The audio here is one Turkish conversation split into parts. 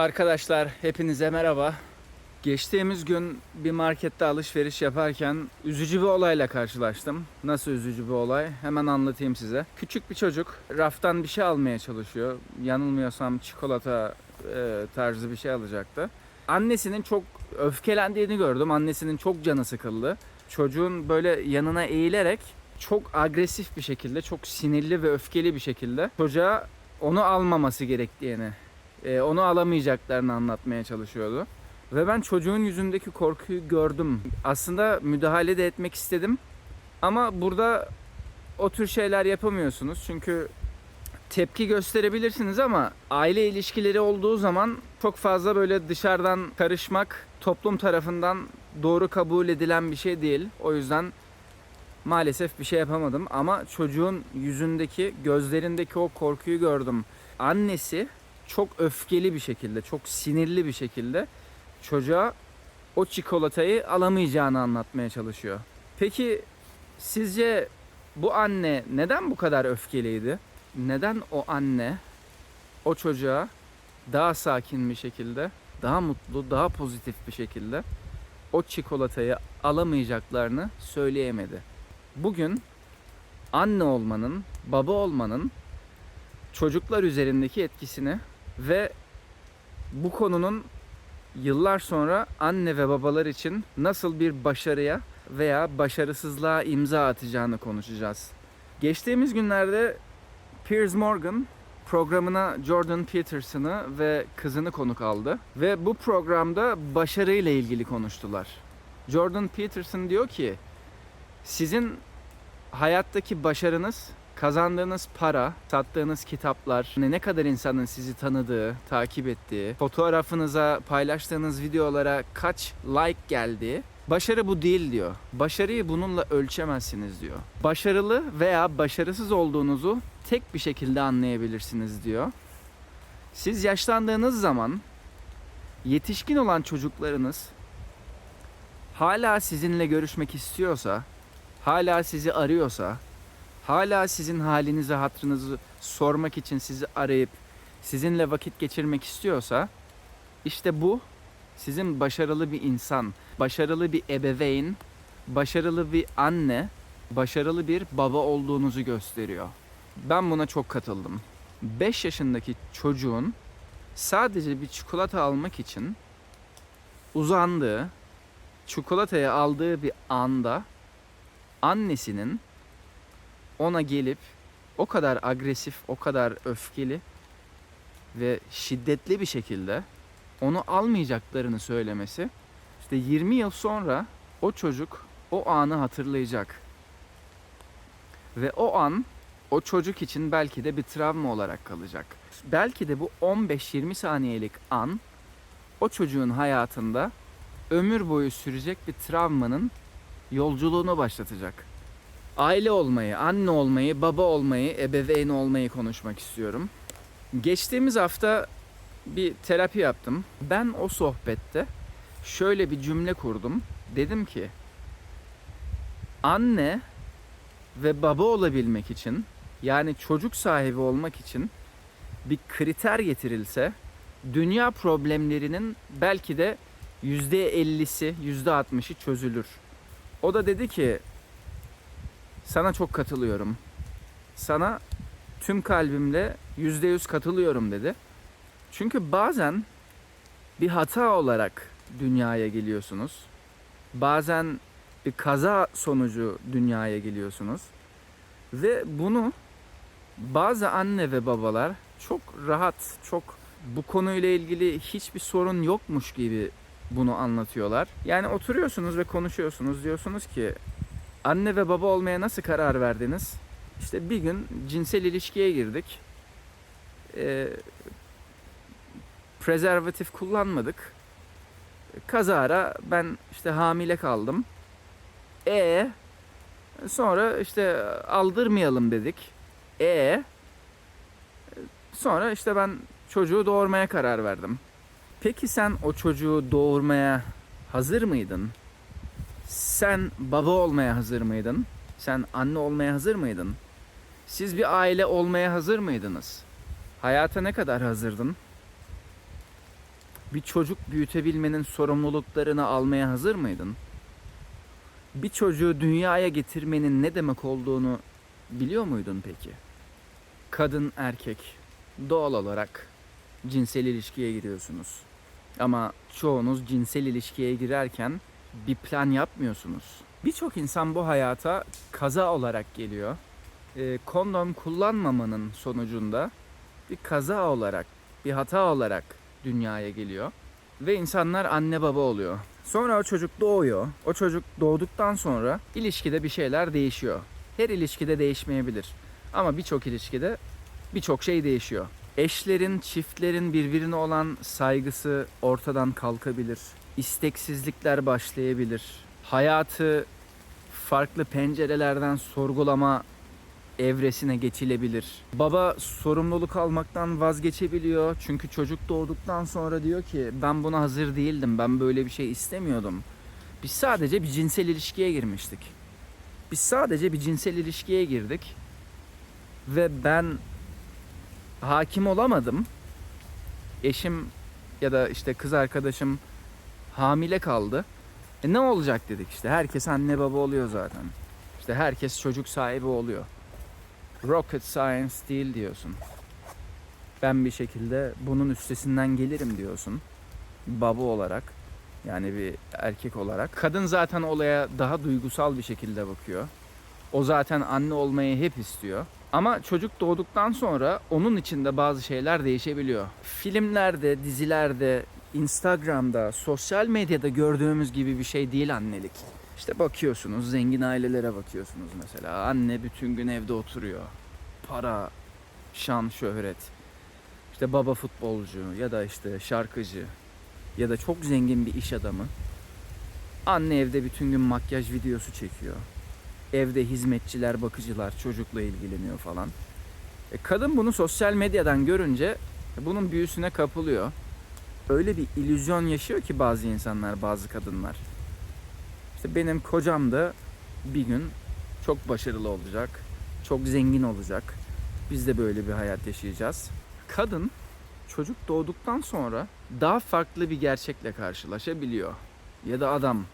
Arkadaşlar hepinize merhaba. Geçtiğimiz gün bir markette alışveriş yaparken üzücü bir olayla karşılaştım. Nasıl üzücü bir olay? Hemen anlatayım size. Küçük bir çocuk raftan bir şey almaya çalışıyor. Yanılmıyorsam çikolata e, tarzı bir şey alacaktı. Annesinin çok öfkelendiğini gördüm. Annesinin çok canı sıkıldı. Çocuğun böyle yanına eğilerek çok agresif bir şekilde, çok sinirli ve öfkeli bir şekilde çocuğa onu almaması gerektiğini e, onu alamayacaklarını anlatmaya çalışıyordu. Ve ben çocuğun yüzündeki korkuyu gördüm. Aslında müdahale de etmek istedim. Ama burada o tür şeyler yapamıyorsunuz. Çünkü tepki gösterebilirsiniz ama aile ilişkileri olduğu zaman çok fazla böyle dışarıdan karışmak toplum tarafından doğru kabul edilen bir şey değil. O yüzden maalesef bir şey yapamadım ama çocuğun yüzündeki, gözlerindeki o korkuyu gördüm. Annesi çok öfkeli bir şekilde, çok sinirli bir şekilde çocuğa o çikolatayı alamayacağını anlatmaya çalışıyor. Peki sizce bu anne neden bu kadar öfkeliydi? Neden o anne o çocuğa daha sakin bir şekilde, daha mutlu, daha pozitif bir şekilde o çikolatayı alamayacaklarını söyleyemedi? Bugün anne olmanın, baba olmanın çocuklar üzerindeki etkisini ve bu konunun yıllar sonra anne ve babalar için nasıl bir başarıya veya başarısızlığa imza atacağını konuşacağız. Geçtiğimiz günlerde Piers Morgan programına Jordan Peterson'ı ve kızını konuk aldı ve bu programda başarıyla ilgili konuştular. Jordan Peterson diyor ki sizin hayattaki başarınız kazandığınız para, sattığınız kitaplar, ne kadar insanın sizi tanıdığı, takip ettiği, fotoğrafınıza, paylaştığınız videolara kaç like geldi. Başarı bu değil diyor. Başarıyı bununla ölçemezsiniz diyor. Başarılı veya başarısız olduğunuzu tek bir şekilde anlayabilirsiniz diyor. Siz yaşlandığınız zaman yetişkin olan çocuklarınız hala sizinle görüşmek istiyorsa, hala sizi arıyorsa, hala sizin halinizi, hatrınızı sormak için sizi arayıp sizinle vakit geçirmek istiyorsa işte bu sizin başarılı bir insan, başarılı bir ebeveyn, başarılı bir anne, başarılı bir baba olduğunuzu gösteriyor. Ben buna çok katıldım. 5 yaşındaki çocuğun sadece bir çikolata almak için uzandığı, çikolatayı aldığı bir anda annesinin ona gelip o kadar agresif, o kadar öfkeli ve şiddetli bir şekilde onu almayacaklarını söylemesi işte 20 yıl sonra o çocuk o anı hatırlayacak. Ve o an o çocuk için belki de bir travma olarak kalacak. Belki de bu 15-20 saniyelik an o çocuğun hayatında ömür boyu sürecek bir travmanın yolculuğunu başlatacak aile olmayı, anne olmayı, baba olmayı, ebeveyn olmayı konuşmak istiyorum. Geçtiğimiz hafta bir terapi yaptım. Ben o sohbette şöyle bir cümle kurdum. Dedim ki anne ve baba olabilmek için yani çocuk sahibi olmak için bir kriter getirilse dünya problemlerinin belki de %50'si, %60'ı çözülür. O da dedi ki sana çok katılıyorum. Sana tüm kalbimle yüzde yüz katılıyorum dedi. Çünkü bazen bir hata olarak dünyaya geliyorsunuz. Bazen bir kaza sonucu dünyaya geliyorsunuz. Ve bunu bazı anne ve babalar çok rahat, çok bu konuyla ilgili hiçbir sorun yokmuş gibi bunu anlatıyorlar. Yani oturuyorsunuz ve konuşuyorsunuz. Diyorsunuz ki Anne ve baba olmaya nasıl karar verdiniz? İşte bir gün cinsel ilişkiye girdik. Ee, prezervatif kullanmadık. Kazara ben işte hamile kaldım. E sonra işte aldırmayalım dedik. E sonra işte ben çocuğu doğurmaya karar verdim. Peki sen o çocuğu doğurmaya hazır mıydın? Sen baba olmaya hazır mıydın? Sen anne olmaya hazır mıydın? Siz bir aile olmaya hazır mıydınız? Hayata ne kadar hazırdın? Bir çocuk büyütebilmenin sorumluluklarını almaya hazır mıydın? Bir çocuğu dünyaya getirmenin ne demek olduğunu biliyor muydun peki? Kadın erkek doğal olarak cinsel ilişkiye giriyorsunuz. Ama çoğunuz cinsel ilişkiye girerken bir plan yapmıyorsunuz. Birçok insan bu hayata kaza olarak geliyor. Ee, kondom kullanmamanın sonucunda bir kaza olarak, bir hata olarak dünyaya geliyor. Ve insanlar anne baba oluyor. Sonra o çocuk doğuyor. O çocuk doğduktan sonra ilişkide bir şeyler değişiyor. Her ilişkide değişmeyebilir. Ama birçok ilişkide birçok şey değişiyor. Eşlerin, çiftlerin birbirine olan saygısı ortadan kalkabilir. İsteksizlikler başlayabilir. Hayatı farklı pencerelerden sorgulama evresine geçilebilir. Baba sorumluluk almaktan vazgeçebiliyor. Çünkü çocuk doğduktan sonra diyor ki ben buna hazır değildim. Ben böyle bir şey istemiyordum. Biz sadece bir cinsel ilişkiye girmiştik. Biz sadece bir cinsel ilişkiye girdik. Ve ben hakim olamadım. Eşim ya da işte kız arkadaşım hamile kaldı. E ne olacak dedik işte. Herkes anne baba oluyor zaten. İşte herkes çocuk sahibi oluyor. Rocket science değil diyorsun. Ben bir şekilde bunun üstesinden gelirim diyorsun. Baba olarak yani bir erkek olarak. Kadın zaten olaya daha duygusal bir şekilde bakıyor. O zaten anne olmayı hep istiyor. Ama çocuk doğduktan sonra onun içinde bazı şeyler değişebiliyor. Filmlerde, dizilerde, Instagram'da, sosyal medyada gördüğümüz gibi bir şey değil annelik. İşte bakıyorsunuz zengin ailelere bakıyorsunuz mesela. Anne bütün gün evde oturuyor. Para, şan, şöhret. İşte baba futbolcu ya da işte şarkıcı ya da çok zengin bir iş adamı. Anne evde bütün gün makyaj videosu çekiyor. Evde hizmetçiler, bakıcılar çocukla ilgileniyor falan. E kadın bunu sosyal medyadan görünce bunun büyüsüne kapılıyor. Öyle bir illüzyon yaşıyor ki bazı insanlar, bazı kadınlar. İşte benim kocam da bir gün çok başarılı olacak, çok zengin olacak. Biz de böyle bir hayat yaşayacağız. Kadın çocuk doğduktan sonra daha farklı bir gerçekle karşılaşabiliyor. Ya da adam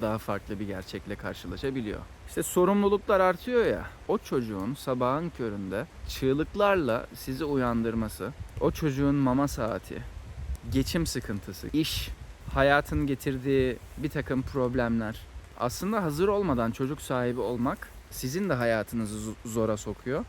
daha farklı bir gerçekle karşılaşabiliyor. İşte sorumluluklar artıyor ya. O çocuğun sabahın köründe çığlıklarla sizi uyandırması, o çocuğun mama saati, geçim sıkıntısı, iş, hayatın getirdiği bir takım problemler. Aslında hazır olmadan çocuk sahibi olmak sizin de hayatınızı zo- zora sokuyor.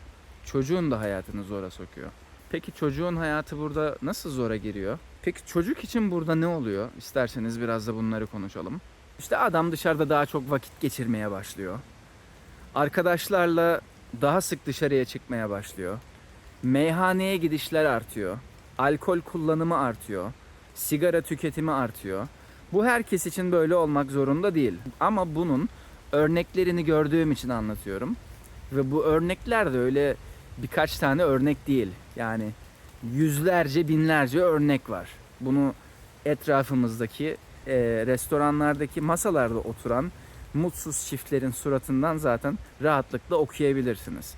Çocuğun da hayatını zora sokuyor. Peki çocuğun hayatı burada nasıl zora giriyor? Peki çocuk için burada ne oluyor? İsterseniz biraz da bunları konuşalım. İşte adam dışarıda daha çok vakit geçirmeye başlıyor. Arkadaşlarla daha sık dışarıya çıkmaya başlıyor. Meyhaneye gidişler artıyor. Alkol kullanımı artıyor. Sigara tüketimi artıyor. Bu herkes için böyle olmak zorunda değil. Ama bunun örneklerini gördüğüm için anlatıyorum. Ve bu örnekler de öyle birkaç tane örnek değil. Yani yüzlerce, binlerce örnek var. Bunu etrafımızdaki e, restoranlardaki masalarda oturan mutsuz çiftlerin suratından zaten rahatlıkla okuyabilirsiniz.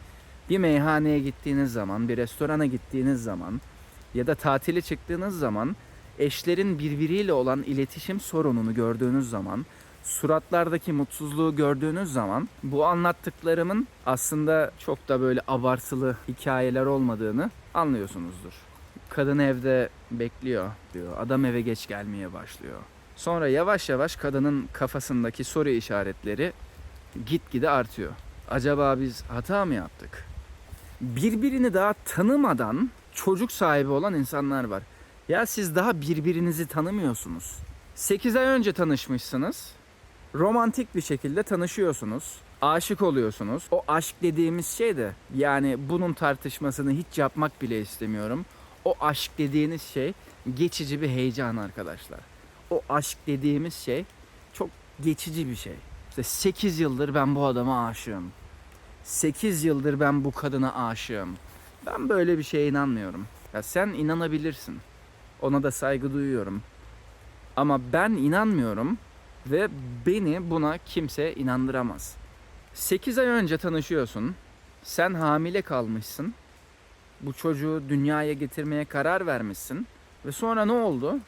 Bir meyhaneye gittiğiniz zaman, bir restorana gittiğiniz zaman ya da tatile çıktığınız zaman eşlerin birbiriyle olan iletişim sorununu gördüğünüz zaman, suratlardaki mutsuzluğu gördüğünüz zaman bu anlattıklarımın aslında çok da böyle abartılı hikayeler olmadığını anlıyorsunuzdur. Kadın evde bekliyor diyor. Adam eve geç gelmeye başlıyor. Sonra yavaş yavaş kadının kafasındaki soru işaretleri gitgide artıyor. Acaba biz hata mı yaptık? Birbirini daha tanımadan çocuk sahibi olan insanlar var. Ya siz daha birbirinizi tanımıyorsunuz. 8 ay önce tanışmışsınız. Romantik bir şekilde tanışıyorsunuz. Aşık oluyorsunuz. O aşk dediğimiz şey de yani bunun tartışmasını hiç yapmak bile istemiyorum. O aşk dediğiniz şey geçici bir heyecan arkadaşlar. O aşk dediğimiz şey çok geçici bir şey. İşte 8 yıldır ben bu adama aşığım. 8 yıldır ben bu kadına aşığım. Ben böyle bir şeye inanmıyorum. Ya sen inanabilirsin. Ona da saygı duyuyorum. Ama ben inanmıyorum ve beni buna kimse inandıramaz. 8 ay önce tanışıyorsun. Sen hamile kalmışsın. Bu çocuğu dünyaya getirmeye karar vermişsin. Ve sonra ne oldu?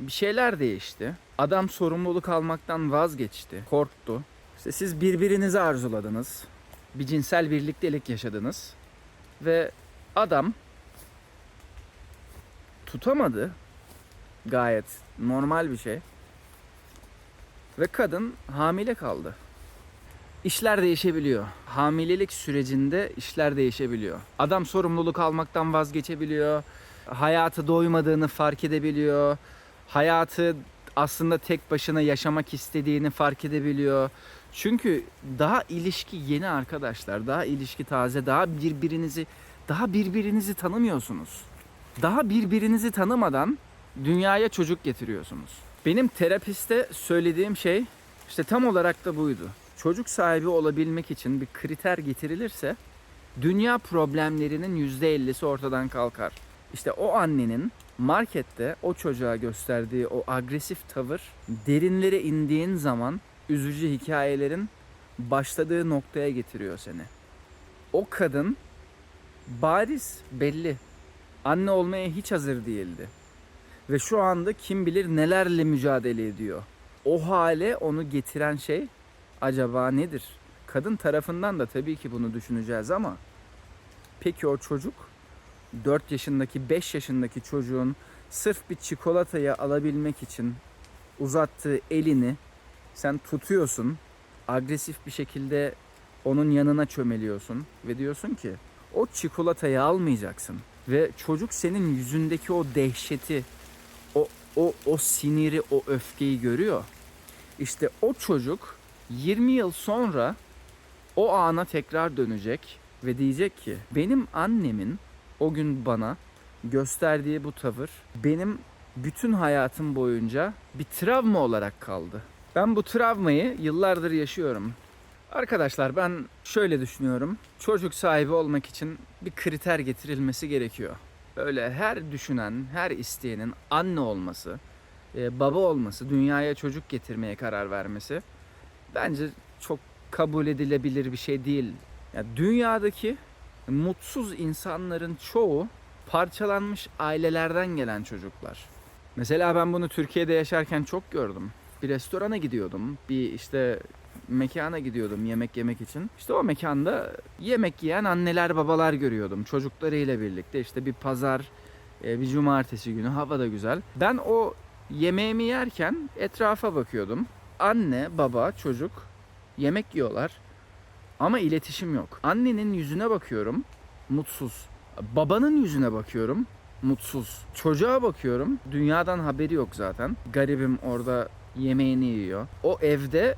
bir şeyler değişti. Adam sorumluluk almaktan vazgeçti, korktu. İşte siz birbirinizi arzuladınız. Bir cinsel birliktelik yaşadınız. Ve adam tutamadı. Gayet normal bir şey. Ve kadın hamile kaldı. İşler değişebiliyor. Hamilelik sürecinde işler değişebiliyor. Adam sorumluluk almaktan vazgeçebiliyor. Hayatı doymadığını fark edebiliyor. Hayatı aslında tek başına yaşamak istediğini fark edebiliyor. Çünkü daha ilişki yeni arkadaşlar. Daha ilişki taze. Daha birbirinizi daha birbirinizi tanımıyorsunuz. Daha birbirinizi tanımadan dünyaya çocuk getiriyorsunuz. Benim terapiste söylediğim şey işte tam olarak da buydu. Çocuk sahibi olabilmek için bir kriter getirilirse dünya problemlerinin %50'si ortadan kalkar. İşte o annenin markette o çocuğa gösterdiği o agresif tavır derinlere indiğin zaman üzücü hikayelerin başladığı noktaya getiriyor seni. O kadın bariz belli. Anne olmaya hiç hazır değildi. Ve şu anda kim bilir nelerle mücadele ediyor. O hale onu getiren şey acaba nedir? Kadın tarafından da tabii ki bunu düşüneceğiz ama peki o çocuk 4 yaşındaki 5 yaşındaki çocuğun sırf bir çikolatayı alabilmek için uzattığı elini sen tutuyorsun. Agresif bir şekilde onun yanına çömeliyorsun ve diyorsun ki o çikolatayı almayacaksın ve çocuk senin yüzündeki o dehşeti, o o o siniri, o öfkeyi görüyor. İşte o çocuk 20 yıl sonra o ana tekrar dönecek ve diyecek ki benim annemin o gün bana gösterdiği bu tavır benim bütün hayatım boyunca bir travma olarak kaldı. Ben bu travmayı yıllardır yaşıyorum. Arkadaşlar ben şöyle düşünüyorum. Çocuk sahibi olmak için bir kriter getirilmesi gerekiyor. Böyle her düşünen, her isteyenin anne olması, e, baba olması, dünyaya çocuk getirmeye karar vermesi bence çok kabul edilebilir bir şey değil. Ya dünyadaki mutsuz insanların çoğu parçalanmış ailelerden gelen çocuklar. Mesela ben bunu Türkiye'de yaşarken çok gördüm. Bir restorana gidiyordum. Bir işte mekana gidiyordum yemek yemek için. İşte o mekanda yemek yiyen anneler babalar görüyordum. Çocuklarıyla birlikte işte bir pazar, e, bir cumartesi günü hava da güzel. Ben o yemeğimi yerken etrafa bakıyordum. Anne, baba, çocuk yemek yiyorlar. Ama iletişim yok. Annenin yüzüne bakıyorum, mutsuz. Babanın yüzüne bakıyorum, mutsuz. Çocuğa bakıyorum, dünyadan haberi yok zaten. Garibim orada yemeğini yiyor. O evde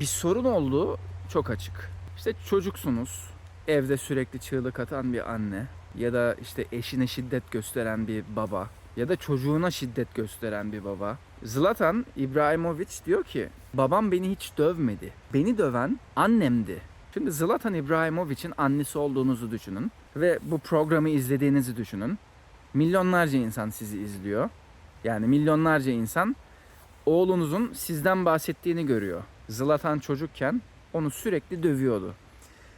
bir sorun olduğu çok açık. İşte çocuksunuz, evde sürekli çığlık atan bir anne ya da işte eşine şiddet gösteren bir baba ya da çocuğuna şiddet gösteren bir baba. Zlatan İbrahimovic diyor ki babam beni hiç dövmedi. Beni döven annemdi. Şimdi Zlatan İbrahimovic'in annesi olduğunuzu düşünün ve bu programı izlediğinizi düşünün. Milyonlarca insan sizi izliyor. Yani milyonlarca insan oğlunuzun sizden bahsettiğini görüyor. Zlatan çocukken onu sürekli dövüyordu.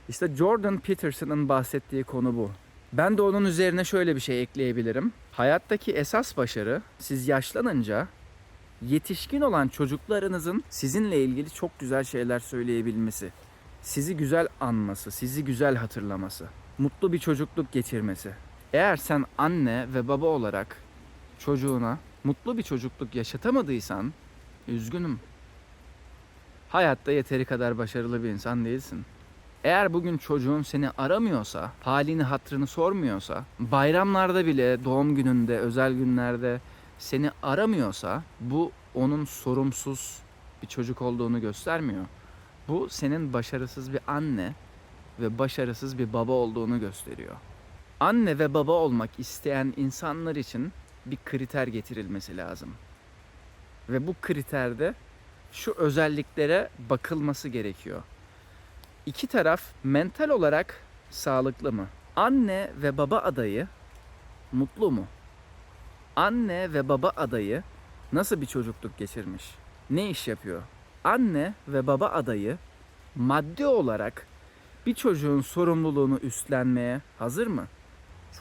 İşte Jordan Peterson'ın bahsettiği konu bu. Ben de onun üzerine şöyle bir şey ekleyebilirim. Hayattaki esas başarı siz yaşlanınca yetişkin olan çocuklarınızın sizinle ilgili çok güzel şeyler söyleyebilmesi. Sizi güzel anması, sizi güzel hatırlaması. Mutlu bir çocukluk geçirmesi. Eğer sen anne ve baba olarak çocuğuna mutlu bir çocukluk yaşatamadıysan üzgünüm. Hayatta yeteri kadar başarılı bir insan değilsin. Eğer bugün çocuğun seni aramıyorsa, halini hatrını sormuyorsa, bayramlarda bile, doğum gününde, özel günlerde seni aramıyorsa bu onun sorumsuz bir çocuk olduğunu göstermiyor. Bu senin başarısız bir anne ve başarısız bir baba olduğunu gösteriyor. Anne ve baba olmak isteyen insanlar için bir kriter getirilmesi lazım. Ve bu kriterde şu özelliklere bakılması gerekiyor. İki taraf mental olarak sağlıklı mı? Anne ve baba adayı mutlu mu? Anne ve baba adayı nasıl bir çocukluk geçirmiş? Ne iş yapıyor? Anne ve baba adayı maddi olarak bir çocuğun sorumluluğunu üstlenmeye hazır mı?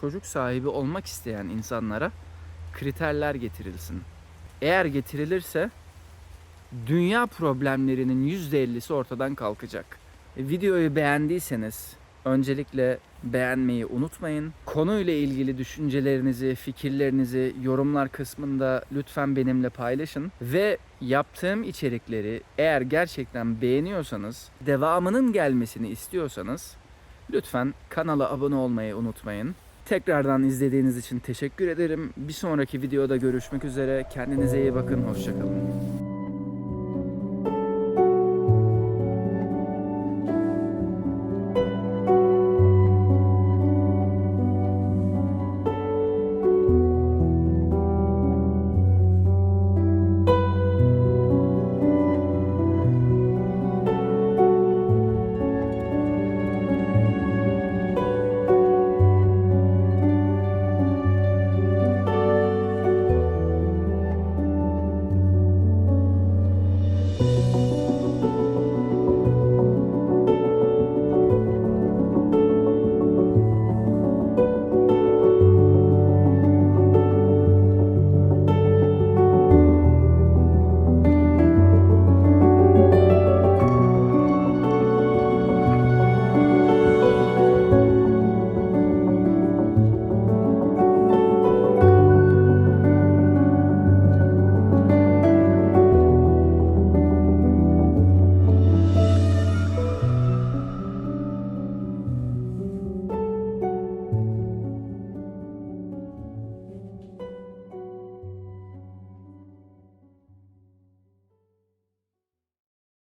Çocuk sahibi olmak isteyen insanlara kriterler getirilsin. eğer getirilirse dünya problemlerinin %50'si ortadan kalkacak. E, Videoyu beğendiyseniz öncelikle beğenmeyi unutmayın. Konuyla ilgili düşüncelerinizi, fikirlerinizi yorumlar kısmında lütfen benimle paylaşın ve yaptığım içerikleri eğer gerçekten beğeniyorsanız, devamının gelmesini istiyorsanız lütfen kanala abone olmayı unutmayın. Tekrardan izlediğiniz için teşekkür ederim. Bir sonraki videoda görüşmek üzere. Kendinize iyi bakın. Hoşçakalın.